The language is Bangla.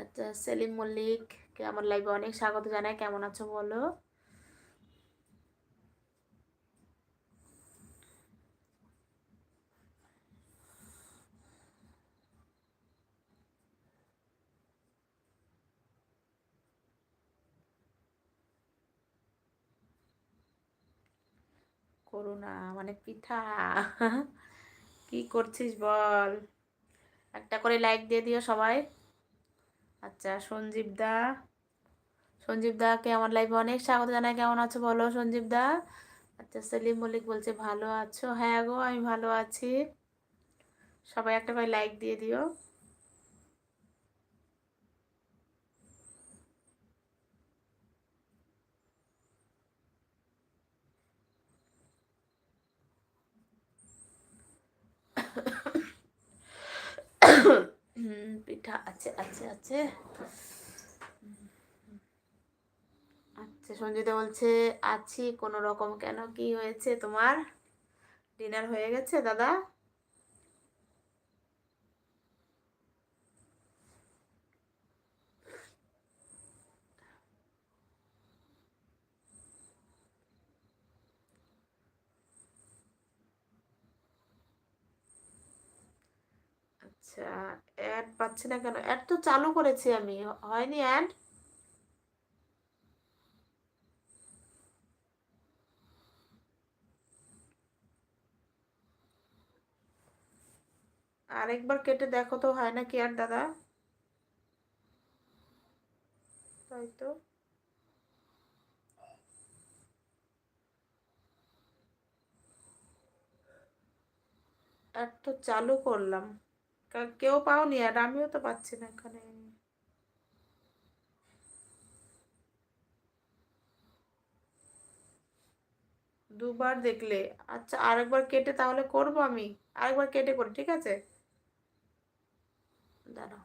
আচ্ছা সেলিম মল্লিককে আমার লাইভে অনেক স্বাগত জানাই কেমন আছো বলো? করুণা মানে পিঠা। কি করছিস বল? একটা করে লাইক দিয়ে দিও সবাই। আচ্ছা সঞ্জীব দা। সঞ্জীব দাকে আমার লাইফে অনেক স্বাগত জানাই। কেমন আছো বলো সঞ্জীব দা? আচ্ছা সেলিম মল্লিক বলছে, ভালো আছো? হ্যাঁ গো, আমি ভালো আছি। সবাই একটা করে লাইক দিয়ে দিও। পিঠা আছে আছে আছে। আচ্ছা সঞ্জিতা বলছে, আছি, কোনো রকম কেন? কি হয়েছে তোমার? ডিনার হয়ে গেছে, দাদা? আচ্ছা অ্যাড পাচ্ছি না কেন? অ্যাড তো চালু করেছি আমি। হয়নি অ্যাড আরেকবার কেটে দেখো তো, হয় না কি আর দাদা? তাই তো। তো চালু করলাম। কেউ পাওনি আর আমিও তো পাচ্ছি না এখানে। দুবার দেখলে। আচ্ছা আরেকবার কেটে তাহলে করব আমি। আরেকবার কেটে করি, ঠিক আছে? দাঁড়াও।